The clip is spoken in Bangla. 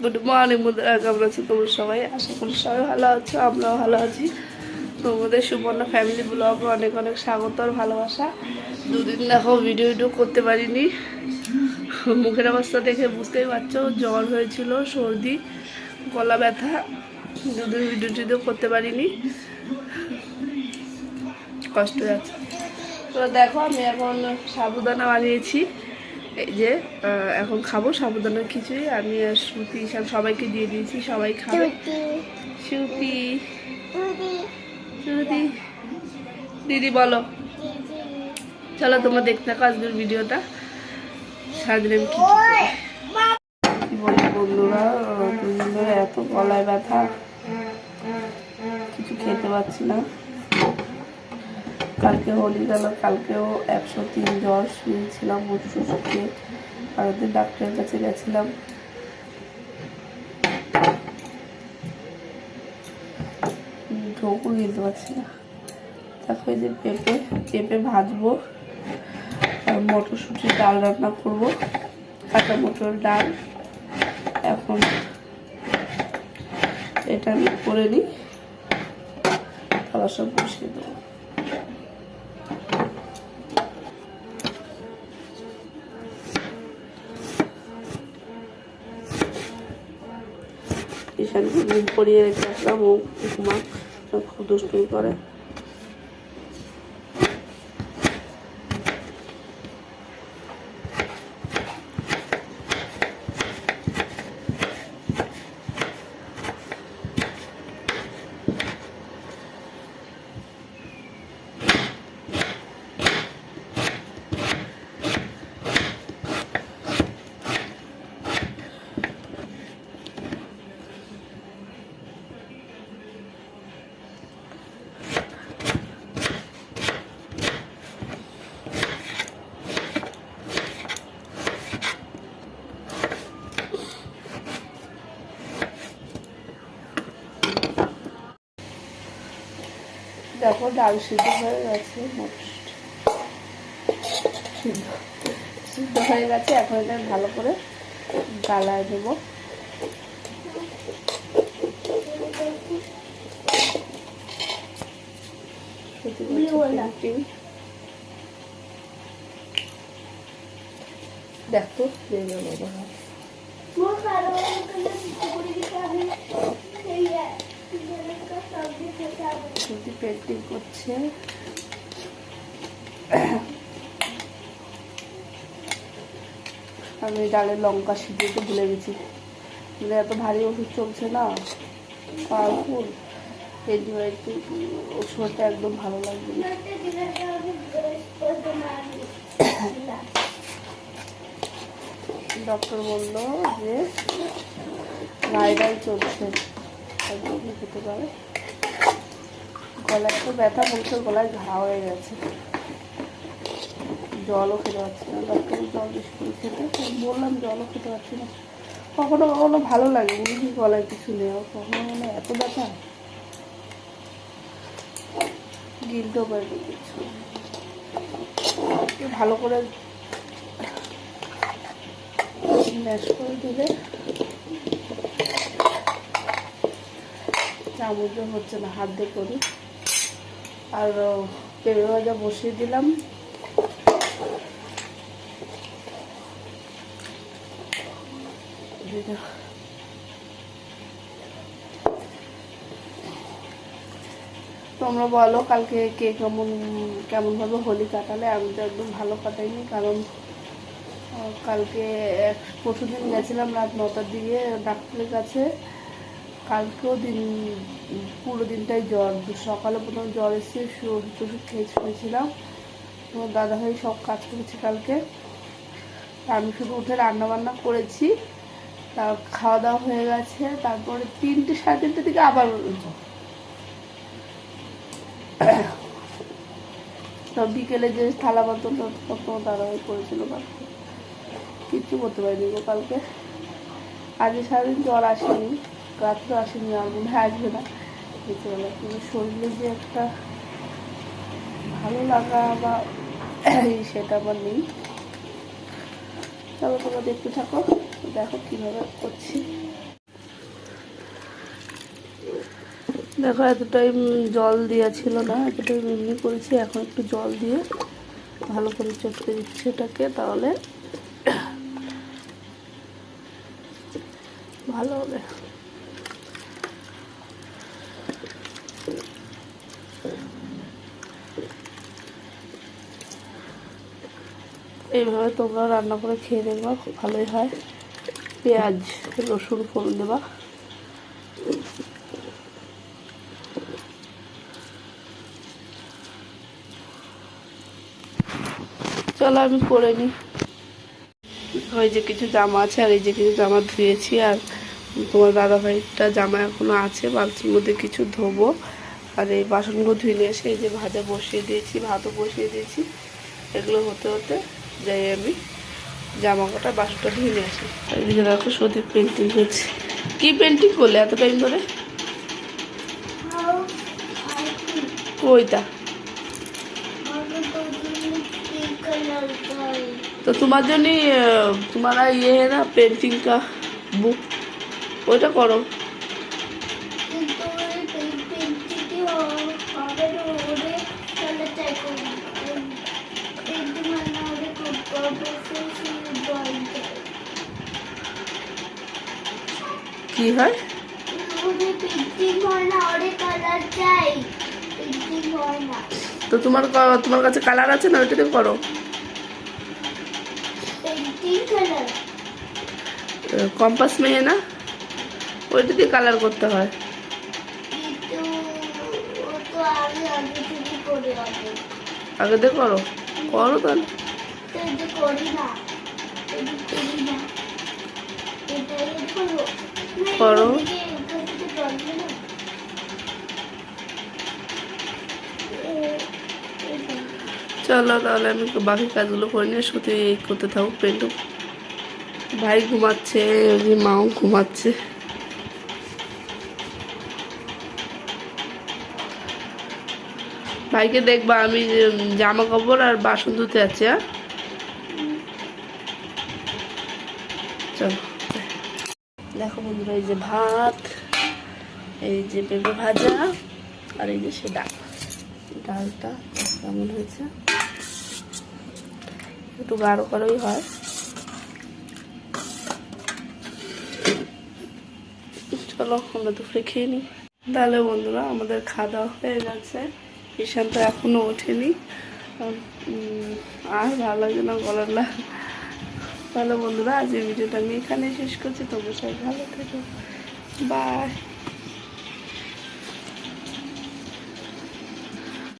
গুড মর্নিং বন্ধুরা কেমন আছো তোমরা সবাই? আশা করি সবাই ভালো আছো, আমরাও ভালো আছি। তোমাদের সুবর্ণ ফ্যামিলি ব্লগে অনেক অনেক স্বাগত আর ভালোবাসা। দুদিন দেখো ভিডিও ভিডিও করতে পারিনি। মুখের অবস্থা দেখে বুঝতেই পারছ, জ্বর হয়েছিল, সর্দি, গলা ব্যথা। দুদিন ভিডিও টিডিও করতে পারিনি। কষ্ট যাচ্ছে তো দেখো আমি এখন সাবুদানা বানিয়েছি। এই যে এখন খাব সাবুদানা খিচুড়ি আমি আর শ্রুতি সব সবাইকে দিয়ে দিয়েছি সবাই খাবে। শ্রুতি। শ্রুতি। দিদি বলো। চলো তোমরা দেখতে থাকো আজকের ভিডিওটা। কি বলি বন্ধুরা এত গলায় ব্যথা। কিছু খেতে পারছি না। কালকে হোলি গেল, কালকেও একশো তিন জ্বর শুয়েছিলাম ওষুধ শুকিয়ে। আমাদের ডাক্তারের কাছে গেছিলাম। ঢোকও গিলতে পারছি না। এই যে পেঁপে পেঁপে ভাজবো, আর মটরশুঁটির ডাল রান্না করব। কাঁচা মটর ডাল। এখন এটা আমি করে নিই খাবার সব বসিয়ে দেবো। ঈশানকে ঘুম পড়িয়ে রেখে আসলাম ও ঘুমা খুব দুষ্টুমি করে। দেখো ডাল সিদ্ধ হয়ে গেছে সিদ্ধ সিদ্ধ হয়ে গেছে এখন এটা ভালো করে গালায় দেবো দেখো দিয়ে দেবো বাবা। সত্যি পেন্টিং করছে। আমি ডালের লঙ্কা সিদ্ধতে ভুলে গেছি এত ভারী ওষুধ চলছে না পাওয়ারফুল অ্যান্টিবায়োটিক ওষুধটা একদম ভালো লাগবে ডক্টর বলল যে ভাইরাল চলছে। একদম হতে পারে? গলায় তো ব্যথা বলছে গলায় ঘা হয়ে গেছে। জলও খেতে পারছি না ডক্টর জল বেশি করে খেতে। বললাম, জলও খেতে পারছি না। কখনো কখনো ভালো লাগে বুঝি গলায় কিছু নেই কখনো মানে এত ব্যথা। গিলতেও পারবে কিছু। ভালো করে ম্যাশ করে দিলে চামচও হচ্ছে না, হাত দিয়ে করি। আর পেঁপে ভাজা বসিয়ে দিলাম। তোমরা বলো কালকে কে কেমন, কেমনভাবে হোলি কাটালে? আমি তো একদম ভালো কাটাইনি, কারণ কালকে এক পরশু দিন গেছিলাম রাত নটার দিকে ডাক্তারের কাছে। কালকেও দিন, পুরো দিনটাই জ্বর। সকালে প্রথম জ্বর এসে ওষুধ টষুধ খেয়ে শুয়েছিলাম। তোমার দাদাভাই সব কাজ করেছে কালকে। আমি শুধু উঠে রান্না বান্না করেছি, তা খাওয়া দাওয়া হয়ে গেছে, তারপরে তিনটে, সাড়ে তিনটে দিকে আবার তো বিকেলে যে থালা বাতন কত দাদাভাই করেছিল কালকে। কিচ্ছু করতে পারিনি কালকে। আজকে সারাদিন জ্বর আসেনি। রাত্রে আসেনি মনে হয়, আসবে না। কিন্তু শরীরে যে একটা ভালো লাগা বা সেটা আমার নেই। চলো তোমরা দেখতে থাকো, দেখো কীভাবে করছি। দেখো, এতটাই জল দেওয়া ছিল না, এতটাই এমনি করেছি। এখন একটু জল দিয়ে ভালো করে চটকে দিচ্ছি এটাকে তাহলে ভালো হবে। এইভাবে তোমরা রান্না করে খেয়ে দেখবা, খুব ভালোই হয়। পেঁয়াজ, রসুন, ফোড়ন দেবা। চলো আমি করে নিই ওই যে কিছু জামা আছে, আর এই যে কিছু জামা ধুয়েছি, আর তোমার দাদা ভাইটা জামা এখনও আছে বালতির মধ্যে কিছু ধোবো। আর এই বাসনগুলো ধুয়ে নিয়ে এসে এই যে ভাজা বসিয়ে দিয়েছি, ভাতও বসিয়ে দিয়েছি। এগুলো হতে হতে যাই আমি জামা কাটা বাসটা ধুয়ে নিয়ে আসি। এদিকে দেখো সদীপ পেন্টিং হয়েছে কি পেন্টিং করলে এত টাইম ধরে? কইতা? তো তোমার জন্যই তোমারা ইয়ে না পেন্টিং কা বুক ওইটা করো। কি হয়? তো তোমার তোমার কাছে কালার আছে না? ওইটাতে করো। কম্পাস মেয়ে না? ওইটা দিয়ে কালার করতে হয়। আগে দিয়ে করো। করো তাহলে। করি না করি না করো। চলো তাহলে আমি বাকি কাজগুলো করে নিয়ে শুধু এই করতে থাকব পেন্টু। ভাই ঘুমাচ্ছে ওই যে মাও ঘুমাচ্ছে। ভাইকে দেখবা আমি জামা কাপড় আর বাসন ধুতে আছি হ্যাঁ? চলো। দেখো বন্ধুরা, এই যে ভাত, এই যে পেঁপে ভাজা আর এই যে সে ডাল। ডালটা কেমন হয়েছে? একটু গাঢ় গাঢ়ই হয়। চলো, আমরা দুপুরে খেয়ে নিই। তাহলে বন্ধুরা, আমাদের খাওয়া দাওয়া হয়ে গেছে। ঈশান তো এখনও ওঠেনি। আর ভালো লাগে না গলার তাহলে বন্ধুরা আজকের ভিডিওটা আমি এখানে শেষ করছি। তোমরা সবাই ভালো থেকো। বাই